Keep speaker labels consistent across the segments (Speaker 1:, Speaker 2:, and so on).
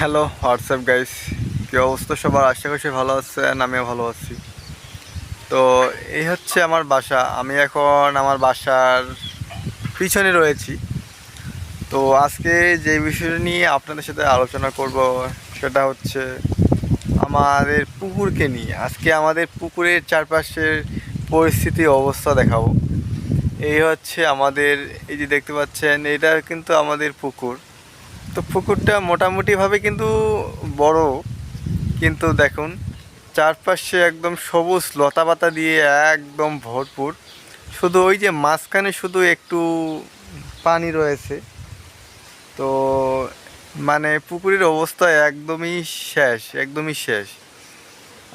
Speaker 1: Hello WhatsApp guys কী অবস্থা সবার? আশা করছি ভালো আছেন, আমিও ভালো আছি। তো এই হচ্ছে আমার বাসা। আমি এখন আমার বাসার পিছনে রয়েছি। তো আজকে যে বিষয় নিয়ে আপনাদের সাথে আলোচনা করব, সেটা হচ্ছে আমাদের পুকুরকে নিয়ে। আজকে আমাদের পুকুরের চারপাশের পরিস্থিতি অবস্থা দেখাবো। এই হচ্ছে আমাদের, এই যে দেখতে পাচ্ছেন, এটা কিন্তু আমাদের পুকুর। তো পুকুরটা মোটামুটিভাবে কিন্তু বড়। কিন্তু দেখুন, চারপাশে একদম সবুজ লতাপাতা দিয়ে একদম ভরপুর। শুধু ওই যে মাঝখানে শুধু একটু পানি রয়েছে। তো মানে পুকুরের অবস্থা একদমই শেষ একদমই শেষ।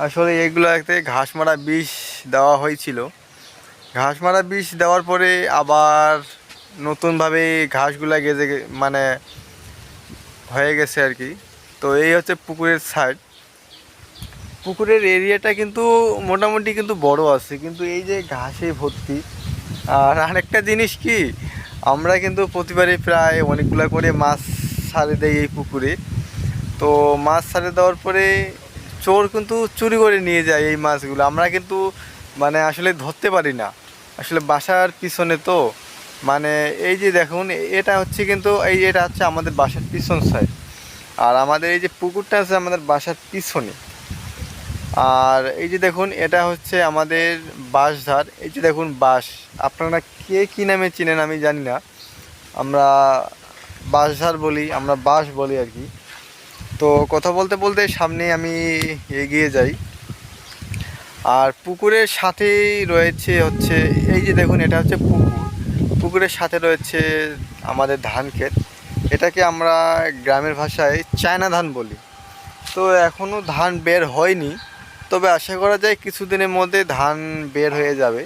Speaker 1: আসলে এগুলোতে ঘাস মারা বিষ দেওয়া হয়েছিল। ঘাস মারা বিষ দেওয়ার পরে আবার নতুনভাবে ঘাসগুলা গেজে মানে হয়ে গেছে আর কি। তো এই হচ্ছে পুকুরের সাইড। পুকুরের এরিয়াটা কিন্তু মোটামুটি কিন্তু বড় আছে, কিন্তু এই যে ঘাসে ভর্তি, আর আরেকটা জিনিস কি, আমরা কিন্তু প্রতিবারই প্রায় অনেকগুলো করে মাছ ছাড়ে দেয় এই পুকুরে। তো মাছ ছাড়ে দেওয়ার পরে চোর কিন্তু চুরি করে নিয়ে যায় এই মাছগুলো। আমরা কিন্তু মানে আসলে ধরতে পারি না। আসলে বাসার পিছনে তো মানে এই যে দেখুন, এটা হচ্ছে কিন্তু, এই এটা হচ্ছে আমাদের বাসার পিছন সাইড আর আমাদের এই যে পুকুরটা আছে আমাদের বাসার পিছনে। আর এই যে দেখুন, এটা হচ্ছে আমাদের বাঁশঝাড়। এই যে দেখুন, বাঁশ। আপনারা কে কী নামে চিনেন আমি জানি না। আমরা বাঁশঝাড় বলি, আমরা বাঁশ বলি আর কি। তো কথা বলতে বলতে সামনে আমি এগিয়ে যাই। আর পুকুরের সাথেই রয়েছে হচ্ছে, এই যে দেখুন, এটা হচ্ছে পুকুরের সাথে রয়েছে আমাদের ধান ক্ষেত। এটাকে আমরা গ্রামের ভাষায় চায়না ধান বলি। তো এখনও ধান বের হয়নি। তবে আশা করা যায় কিছুদিনের মধ্যে ধান বের হয়ে যাবে।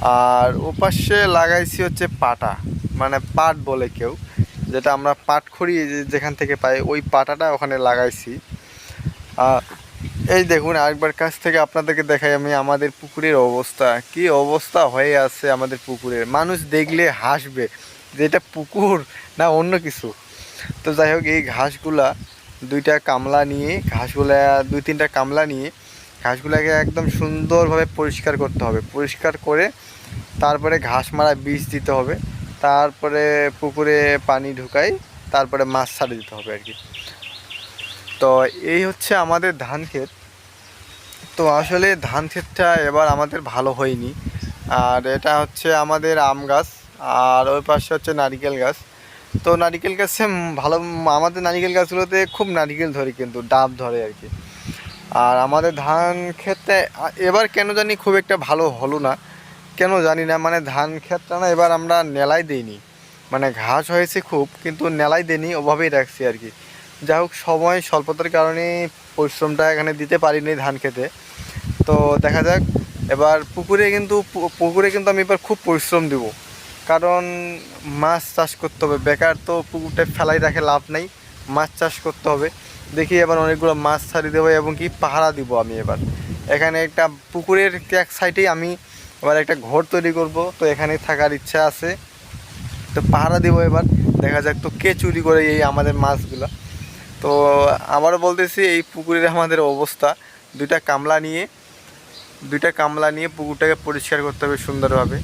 Speaker 1: আর ওপাশে লাগাইছি হচ্ছে পাটা মানে পাট বলে কেউ, যেটা আমরা পাট খড়ি যেখান থেকে পাই, ওই পাটাটা ওখানে লাগাইছি। এই দেখুন, আরেকবার কাছ থেকে আপনাদেরকে দেখাই আমি আমাদের পুকুরের অবস্থা। কি অবস্থা হয়ে আছে আমাদের পুকুরের। মানুষ দেখলে হাসবে যে এটা পুকুর না অন্য কিছু। তো যাই হোক, এই ঘাসগুলা, দুইটা কামলা নিয়ে, ঘাসগুলা, দুই তিনটা কামলা নিয়ে, ঘাসগুলাকে একদম সুন্দরভাবে পরিষ্কার করতে হবে। পরিষ্কার করে তারপরে ঘাস মারা বীজ দিতে হবে। তারপরে পুকুরে পানি ঢুকাই, তারপরে মাছ ছাড়ে দিতে হবে আর কি। তো এই হচ্ছে আমাদের ধান ক্ষেত। তো আসলে ধান ক্ষেতটা এবার আমাদের ভালো হয়নি। আর এটা হচ্ছে আমাদের আম গাছ, আর ওই পাশে হচ্ছে নারিকেল গাছ। তো নারিকেল গাছে ভালো, আমাদের নারিকেল গাছগুলোতে খুব নারিকেল ধরে কিন্তু, ডাব ধরে আর কি। আর আমাদের ধান ক্ষেতে এবার কেন জানি খুব একটা ভালো হলো না। কেন জানি না মানে ধান ক্ষেতটা না এবার আমরা নেলাই দিইনি। মানে ঘাস হয়েছে খুব, কিন্তু নেলাই দিইনি, ওভাবেই রাখছি আর কি। যাই হোক, সময় স্বল্পতার কারণে পরিশ্রমটা এখানে দিতে পারিনি ধান খেতে। তো দেখা যাক, এবার পুকুরে কিন্তু পুকুরে কিন্তু আমি এবার খুব পরিশ্রম দিব। কারণ মাছ চাষ করতে হবে, বেকার তো পুকুরটা ফেলাই রাখে লাভ নেই, মাছ চাষ করতে হবে। দেখি এবার অনেকগুলো মাছ ছাড়ি দেবো এবং কি পাহারা দিব আমি এবার। এখানে একটা পুকুরের এক সাইডেই আমি এবার একটা ঘর তৈরি করব, তো এখানে থাকার ইচ্ছা আছে। তো পাহারা দিব এবার, দেখা যাক তো কে চুরি করে এই আমাদের মাছগুলো। তো আমারও বলতেছি, এই পুকুরের আমাদের অবস্থা। দুইটা কামলা নিয়ে, দুইটা কামলা নিয়ে পুকুরটাকে পরিষ্কার করতে হবে সুন্দরভাবে।